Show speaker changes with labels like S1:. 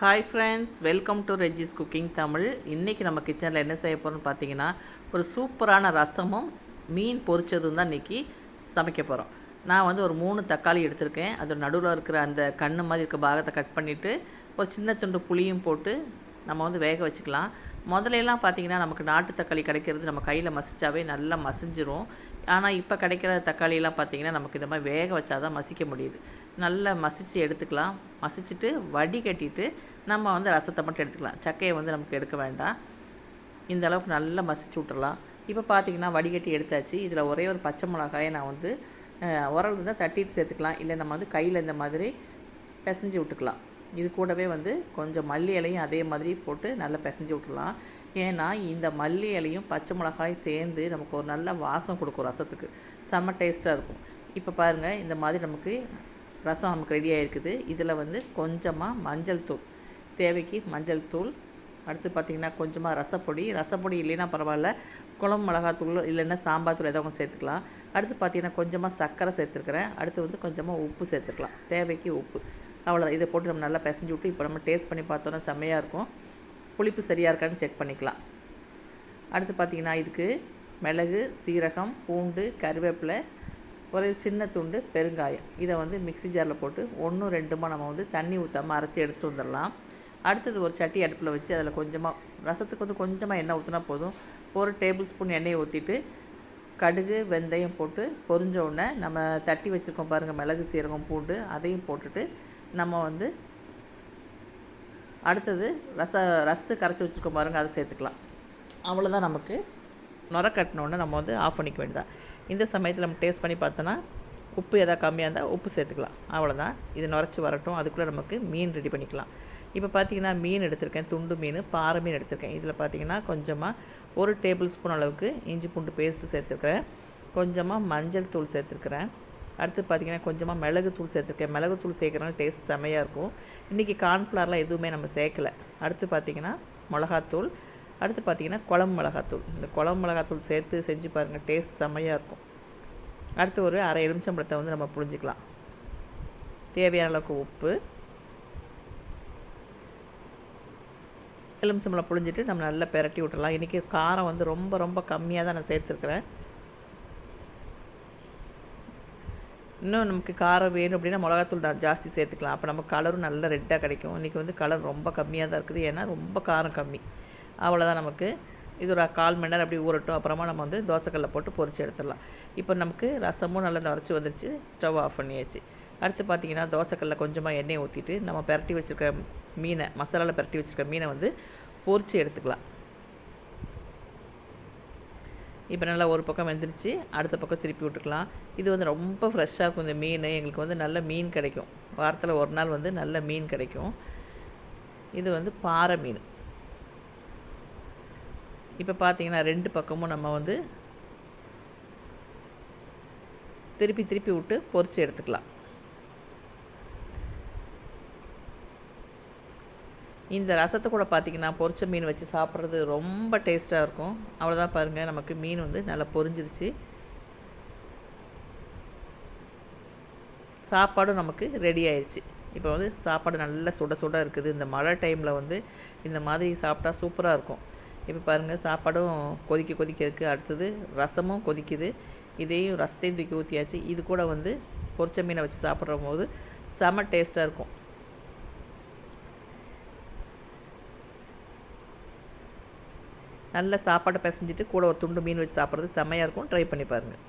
S1: Hi friends welcome to Regis cooking Tamil இன்றைக்கி நம்ம கிச்சனில் என்ன செய்ய போகிறோம்னு பார்த்தீங்கன்னா ஒரு சூப்பரான ரசமும் மீன் பொரிச்சதும் தான் இன்றைக்கி சமைக்க போகிறோம் நான் வந்து ஒரு மூணு தக்காளி எடுத்திருக்கேன். அது நடுவில் இருக்கிற அந்த கண்ணு மாதிரி இருக்க பாகத்தை கட் பண்ணிவிட்டு ஒரு சின்ன துண்டு புளியும் போட்டு நம்ம வந்து வேக வச்சுக்கலாம். முதலையெல்லாம் பார்த்திங்கன்னா பார்த்தீங்கன்னா நமக்கு நாட்டு தக்காளி கிடைக்கிறது நம்ம கையில் மசிச்சாவே நல்லா மசிஞ்சிரும். ஆனால் இப்போ கிடைக்கிற தக்காளியெல்லாம் பார்த்தீங்கன்னா நமக்கு இந்த மாதிரி வேக வச்சா தான் மசிக்க முடியுது. நல்லா மசித்து எடுத்துக்கலாம். மசிச்சுட்டு வடிகட்டிட்டு நம்ம வந்து ரசத்தை மட்டும் எடுத்துக்கலாம். சக்கையை வந்து நமக்கு எடுக்க வேண்டாம். இந்த அளவுக்கு நல்லா மசிச்சு விட்டுறலாம் இப்போ பார்த்தீங்கன்னா வடிகட்டி எடுத்தாச்சு. இதில் ஒரே ஒரு பச்சை மிளகாயை நான் வந்து உரல் இருந்தால் தட்டிட்டு சேர்த்துக்கலாம். இல்லை நம்ம வந்து கையில் இந்த மாதிரி பிசைஞ்சு விட்டுக்கலாம். இது கூடவே வந்து கொஞ்சம் மல்லி இலையும் அதே மாதிரி போட்டு நல்லா பிசைஞ்சு விட்டுலாம் ஏன்னா இந்த மல்லி இலையும் பச்சை மிளகாயும் சேர்ந்து நமக்கு ஒரு நல்ல வாசம் கொடுக்கும் ரசத்துக்கு. செம்ம டேஸ்ட்டாக இருக்கும். இப்போ பாருங்கள் இந்த மாதிரி நமக்கு ரசம் நமக்கு ரெடி ஆகிருக்குது இதில் வந்து கொஞ்சமாக மஞ்சள் தூள். தேவைக்கு மஞ்சள் தூள். அடுத்து பார்த்திங்கன்னா கொஞ்சமாக ரசப்பொடி. ரசப்பொடி இல்லைன்னா பரவாயில்ல. குழம்பு மிளகாத்தூள் இல்லைன்னா சாம்பார் தூள் ஏதோ கொஞ்சம் சேர்த்துக்கலாம். அடுத்து பார்த்திங்கன்னா கொஞ்சமாக சர்க்கரை சேர்த்துருக்குறேன். அடுத்து வந்து கொஞ்சமாக உப்பு சேர்த்துக்கலாம் தேவைக்கு உப்பு. அவ்வளோதான் இதை போட்டு நம்ம நல்லா பிசைஞ்சு விட்டு இப்போ நம்ம டேஸ்ட் பண்ணி பார்த்தோன்னா செம்மையாக இருக்கும். புளிப்பு சரியாக இருக்கான்னு செக் பண்ணிக்கலாம். அடுத்து பார்த்திங்கன்னா இதுக்கு மிளகு சீரகம் பூண்டு கருவேப்பிலை ஒரு சின்ன துண்டு பெருங்காயம். இதை வந்து மிக்ஸி ஜாரில் போட்டு ஒன்றும் ரெண்டுமா நம்ம வந்து தண்ணி ஊற்றாமல் அரைச்சி எடுத்துகிட்டு வந்துடலாம். அடுத்தது ஒரு சட்டி அடுப்பில் வச்சு அதில் கொஞ்சமாக ரசத்துக்கு வந்து கொஞ்சமாக எண்ணெய் ஊற்றினா போதும். ஒரு டேபிள் ஸ்பூன் எண்ணெயை ஊற்றிட்டு கடுகு வெந்தயம் போட்டு பொரிஞ்ச உடனே நம்ம தட்டி வச்சுருக்கோம் பாருங்கள் மிளகு சீரகம் பூண்டு அதையும் போட்டுட்டு நம்ம வந்து அடுத்தது ரச ரசத்து கரைச்சி வச்சுருக்கோம் பாருங்கள் அதை சேர்த்துக்கலாம். அவ்வளோதான் நமக்கு. நுர கட்டினோடனே நம்ம வந்து ஆஃப் பண்ணிக்க வேண்டியதான் இந்த சமயத்தில் நம்ம டேஸ்ட் பண்ணி பார்த்தோன்னா உப்பு எதாவது கம்மியாக இருந்தால் உப்பு சேர்த்துக்கலாம். அவ்வளோதான் இது நுரைச்சி வரட்டும். அதுக்குள்ளே நமக்கு மீன் ரெடி பண்ணிக்கலாம். இப்போ பார்த்தீங்கன்னா மீன் எடுத்திருக்கேன். துண்டு மீன் பாறை மீன் எடுத்திருக்கேன். இதில் பார்த்தீங்கன்னா கொஞ்சமாக ஒரு டேபிள் ஸ்பூன் அளவுக்கு இஞ்சி பூண்டு பேஸ்ட்டு சேர்த்துருக்குறேன். கொஞ்சமாக மஞ்சள் தூள் சேர்த்துருக்குறேன். அடுத்து பார்த்தீங்கன்னா கொஞ்சமாக மிளகு தூள் சேர்த்துருக்கேன். மிளகு தூள் சேர்க்குறனால டேஸ்ட் செமையாக இருக்கும். இன்றைக்கி கார்ன்ஃப்ளவர்லாம் எதுவுமே நம்ம சேர்க்கல. அடுத்து பார்த்திங்கன்னா மிளகாத்தூள். அடுத்து பார்த்தீங்கன்னா குழம்பு மிளகாத்தூள். இந்த குழம்பு மிளகாத்தூள் சேர்த்து செஞ்சு பாருங்கள் டேஸ்ட் செம்மையாக இருக்கும். அடுத்து ஒரு அரை எலுமிச்சம்பழத்தை வந்து நம்ம புழிஞ்சிக்கலாம். தேவையான அளவுக்கு உப்பு. எலுமிச்சம்பழம் புழிஞ்சிட்டு நம்ம நல்லா பெரட்டி விட்டுறலாம் இன்றைக்கி காரம் வந்து ரொம்ப ரொம்ப கம்மியாக தான் நான் சேர்த்துருக்குறேன். இன்னும் நமக்கு காரம் வேணும் அப்படின்னா மிளகாத்தூள் நான் ஜாஸ்தி சேர்த்துக்கலாம். அப்போ நம்ம கலரும் நல்ல ரெட்டாக கிடைக்கும். இன்றைக்கி வந்து கலர் ரொம்ப கம்மியாக தான் இருக்குது. ஏன்னா ரொம்ப காரம் கம்மி. அவ்வளோதான் நமக்கு. இது ஒரு கால் மணி நேரம் அப்படி ஊறட்டும். அப்புறமா நம்ம வந்து தோசைக்கல்ல போட்டு பொரிச்சு எடுத்துடலாம். இப்போ நமக்கு ரசமும் நல்லா நுரைச்சி வந்துருச்சு. ஸ்டவ் ஆஃப் பண்ணியாச்சு. அடுத்து பார்த்தீங்கன்னா தோசைக்கல்ல கொஞ்சமாக எண்ணெய் ஊற்றிட்டு நம்ம பெரட்டி வச்சுருக்க மீனை மசாலாவில் பெரட்டி வச்சுருக்க மீனை வந்து பொரிச்சு எடுத்துக்கலாம். இப்போ நல்லா ஒரு பக்கம் வெந்துருச்சு அடுத்த பக்கம் திருப்பி விட்டுக்கலாம். இது வந்து ரொம்ப ஃப்ரெஷ்ஷாக இருக்கும் இந்த மீன். எங்களுக்கு வந்து நல்ல மீன் கிடைக்கும். வாரத்தில் ஒரு நாள் வந்து நல்ல மீன் கிடைக்கும். இது வந்து பாறை மீன். இப்போ பார்த்தீங்கன்னா ரெண்டு பக்கமும் நம்ம வந்து திருப்பி திருப்பி விட்டு பொறிச்சு எடுத்துக்கலாம். இந்த ரசத்தை கூட பார்த்தீங்கன்னா பொரிச்ச மீன் வச்சு சாப்பிட்றது ரொம்ப டேஸ்ட்டாக இருக்கும். அவ்வளோதான் பாருங்கள் நமக்கு மீன் வந்து நல்லா பொரிஞ்சிருச்சு. சாப்பாடும் நமக்கு ரெடி ஆயிடுச்சு இப்போ வந்து சாப்பாடு நல்லா சுட சுட இருக்குது. இந்த மழை டைமில் வந்து இந்த மாதிரி சாப்பிட்டா சூப்பராக இருக்கும். இப்போ பாருங்கள் சாப்பாடும் கொதிக்க கொதிக்க இருக்குது அடுத்தது ரசமும் கொதிக்குது. இதையும் ரசத்தையும் தூக்கி ஊற்றியாச்சு இது கூட வந்து பொரிச்ச மீனை வச்சு சாப்பிட்ற போது செம டேஸ்ட்டாக இருக்கும். நல்ல சாப்பாட்டை பிசைஞ்சிட்டு கூட ஒரு துண்டு மீன் வச்சு சாப்பிட்றது செம்மையாக இருக்கும். ட்ரை பண்ணி பாருங்கள்